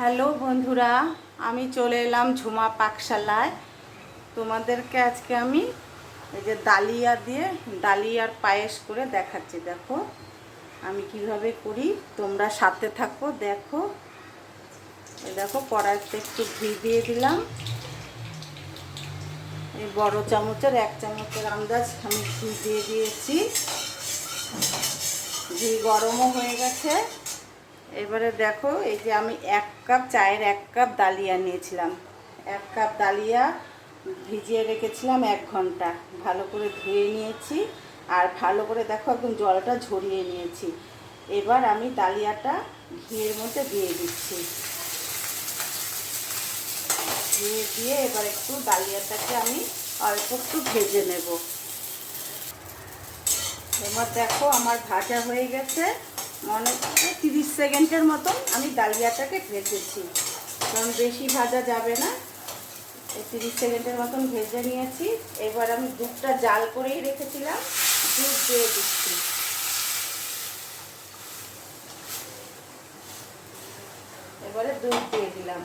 Hello বন্ধুরা, আমি চলে এলাম ঝুমা পাকশালায়। তোমাদেরকে আজকে আমি এই যে ডালিয়া দিয়ে ডালিয়ার পায়েস করে দেখাচ্ছি, দেখো। আমি কীভাবে করি, তোমরা সাথে থাকো, দেখো। দেখো, কড়াইতে একটু ঘি দিয়ে দিলাম। এই বড় চামচের, এক চামচের আন্দাজ আমি ঘি দিয়ে দিয়েছি। ঘি গরমও হয়ে গেছে। এবারে দেখো, এই যে আমি এক কাপ চায়ের এক কাপ ডালিয়া নিয়েছিলাম। এক কাপ ডালিয়া ভিজিয়ে রেখেছিলাম এক ঘণ্টা। ভালো করে ধুয়ে নিয়েছি আর ভালো করে দেখো একদম জলটা ঝরিয়ে নিয়েছি। এবার আমি ডালিয়াটা ঘিয়ের মধ্যে দিয়ে দিচ্ছি। দিয়ে দিয়ে এবার একটু ডালিয়াটাকে আমি অল্প একটু ভেজে নেব। এবার দেখো আমার ভাজা হয়ে গেছে। মনে হচ্ছে তিরিশ সেকেন্ডের মতন আমি ডালিয়াটাকে ভেজেছি। কারণ বেশি ভাজা যাবে না। তিরিশ সেকেন্ডের মতন ভেজে নিয়েছি। এবার আমি দুধটা জাল করেই রেখেছিলাম। দুধ দিয়ে দিচ্ছি। এবারে দুধ দিয়ে দিলাম।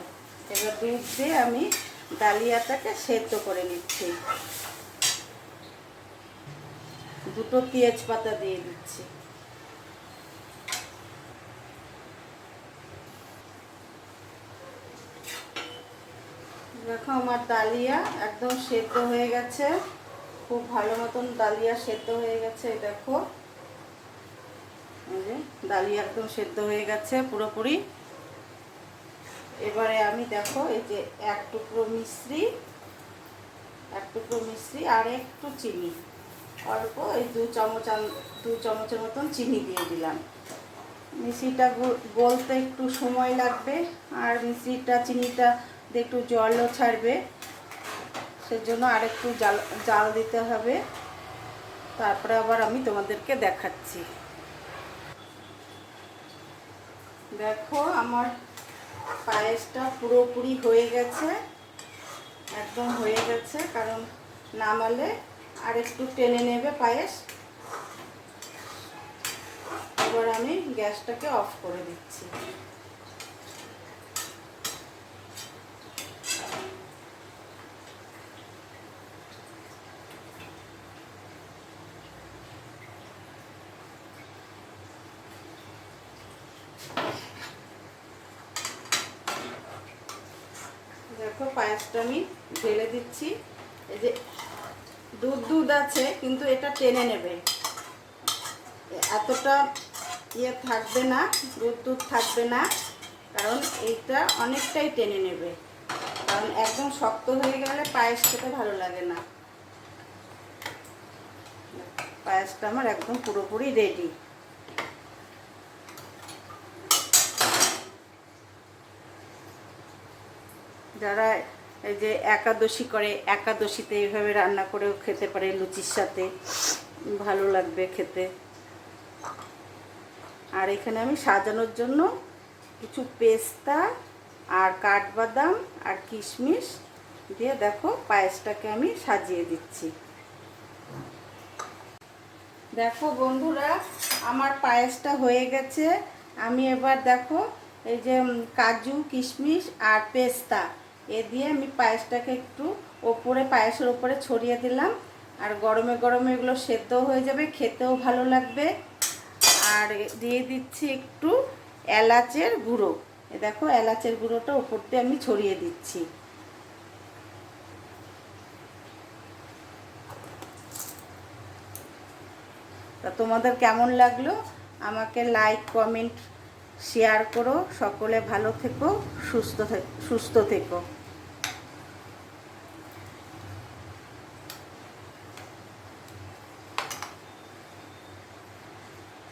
এবার দুধ দিয়ে আমি ডালিয়াটাকে সেদ্ধ করে নিচ্ছি। দুটো তেজপাতা দিয়ে দিচ্ছি। দেখো আমার ডালিয়া একদম সেদ্ধ হয়ে গেছে। খুব ভালো মতন ডালিয়া সেদ্ধ হয়ে গেছে দেখো। ডালিয়া একদম সেদ্ধ হয়ে গেছে পুরোপুরি। এবারে আমি দেখো এই যে এক টুকরো মিশ্রি, এক টুকরো মিশ্রি আর একটু চিনি। অল্প এই দু চামচ দু চামচের মতন চিনি দিয়ে দিলাম। মিষ্টিটা গলতে একটু সময় লাগবে আর মিষ্টিটা চিনিটা একটু জলও ছাড়বে। সেজন্য আর একটু জাল জাল দিতে হবে। তারপরে আবার আমি তোমাদেরকে দেখাচ্ছি। দেখো, আমার পায়েসটা পুরোপুরি হয়ে গেছে। একদম হয়ে গেছে, কারণ নামালে আর একটু টেনে নেবে পায়েস। এবার আমি গ্যাসটাকে অফ করে দিচ্ছি। দেখো, পায়েসটা আমি ঢেলে দিচ্ছি। এই যে দুধ দুধ আছে, কিন্তু এটা টেনে নেবে। এতটা ইয়ে থাকবে না, দুধ দুধ থাকবে না, কারণ এইটা অনেকটাই টেনে নেবে। কারণ একদম শক্ত হয়ে গেলে পায়েস খেতে ভালো লাগে না। পায়েসটা আমার একদম পুরোপুরি রেডি যারা এই যে একাদশী করে, একাদশীতে এইভাবে রান্না করেও খেতে পারে লুচির সাথে, ভালো লাগবে খেতে। আর এখানে আমি সাজানোর জন্য কিছু পেস্তা আর কাঠবাদাম আর কিশমিশ দিয়ে দেখো পায়েসটাকে আমি সাজিয়ে দিচ্ছি। দেখো বন্ধুরা, আমার পায়েসটা হয়ে গেছে। আমি এবার দেখো এই যে কাজু, কিশমিশ আর পেস্তা এ দিয়ে আমি পায়েসটাকে একটু ওপরে, পায়েসের ওপরে ছড়িয়ে দিলাম। আর গরমে গরমে এগুলো সেদ্ধ হয়ে যাবে, খেতেও ভালো লাগবে। আর দিয়ে দিচ্ছি একটু এলাচের গুঁড়ো। এ দেখো, এলাচের গুঁড়োটা ওপর দিয়ে আমি ছড়িয়ে দিচ্ছি। তা তোমাদের কেমন লাগল? আমাকে লাইক কমেন্ট শেয়ার করো। সকলে ভালো থেকো, সুস্থ সুস্থ থেকো।